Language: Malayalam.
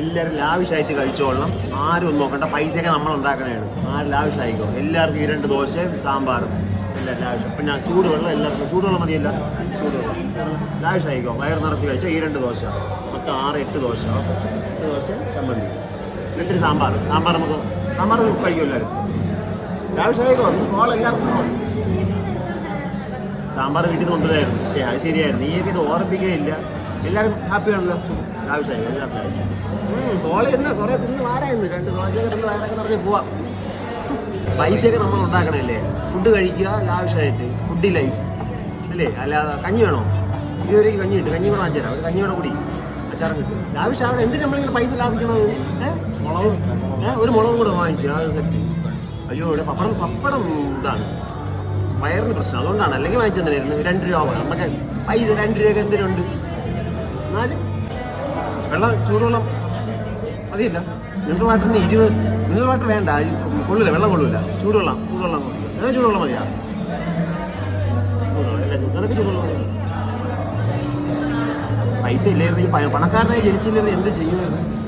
എല്ലാവരും ലാവിഷായിട്ട് കഴിച്ചോളണം. ആരും ഒന്നും നോക്കണ്ട. പൈസയൊക്കെ നമ്മൾ ഉണ്ടാക്കണേണ്. ആരും ലാവിഷായിക്കോ. എല്ലാവർക്കും ഈ രണ്ട് ദോശയും സാമ്പാറും. എല്ലാം ലാവിഷം പിന്നെ ചൂടുവെള്ളം എല്ലാവർക്കും ചൂടുവെള്ളം മതിയല്ല? ചൂടുവെള്ളം. ലാവിഷായിക്കോ? വയർ നിറച്ച് കഴിച്ചാൽ ഈ രണ്ട് ദോശ. മൊത്തം ആറ് എട്ട് ദോശ. എട്ട് ദോശ ചമ്മന്തി. എന്നിട്ടൊരു സാമ്പാർ സാമ്പാർ നമുക്ക് സാമ്പാർ കഴിക്കും എല്ലാവരും? ലാവിഷായിക്കോ? എല്ലാവർക്കും സാമ്പാർ വീട്ടിൽ കൊണ്ടുവരായിരുന്നു. പക്ഷേ അത് ശരിയായിരുന്നു. നീ ഇത് ഓർമ്മിക്കുകയില്ല എല്ലാവരും ഹാപ്പിയാണല്ലോ. ആവശ്യമായി കോള എന്നാ കുറേ തിന്ന് വാരായിരുന്നു. രണ്ട് ദോശയൊക്കെ തിന്ന് വയറൊക്കെ നിറഞ്ഞ് പോവാം. പൈസയൊക്കെ നമ്മൾ ഉണ്ടാക്കണല്ലേ? ഫുഡ് കഴിക്കുക ആവശ്യമായിട്ട്. ഫുഡ് ലൈഫ് അല്ലേ? അല്ലാതെ കഞ്ഞി വേണോ? ഇതുവരെ കഞ്ഞി കിട്ടും. കഞ്ഞി കൂടെ വാങ്ങിച്ചു തരാം കഞ്ഞി വേണോ കൂടി അച്ചാറും കിട്ടും. ആവശ്യമാണ്. എന്ത് നമ്മളിങ്ങനെ പൈസ ലാഭിക്കണത്? മുളകും. ഒരു മുളകും കൂടെ വാങ്ങിച്ചു. അത് സെറ്റ്. അയ്യോ ഇവിടെ പപ്പടം പപ്പടം ഇതാണ്. വയറിന് പ്രശ്നം. അതുകൊണ്ടാണ്. അല്ലെങ്കിൽ വാങ്ങിച്ചു തന്നെ രണ്ട് രൂപ. നമുക്ക് പൈസ രണ്ട് രൂപ എന്തിനുണ്ട്? എന്നാലും വെള്ളം ചൂടുവെള്ളം മതിയില്ല. മിനറൽ വാട്ടറിന് ഇരുപത് മിനറൽ വാട്ടർ വേണ്ട കൊള്ളില്ല വെള്ളം കൊള്ളില്ല. ചൂടുവെള്ളം ചൂടുവെള്ളം മതിയാ. നിനക്ക് ചൂടുവെള്ളം മതി. പൈസ ഇല്ലായിരുന്നു ഈ പ- പണക്കാരനായി ജനിച്ചില്ലെങ്കിൽ എന്ത് ചെയ്യുമായിരുന്നു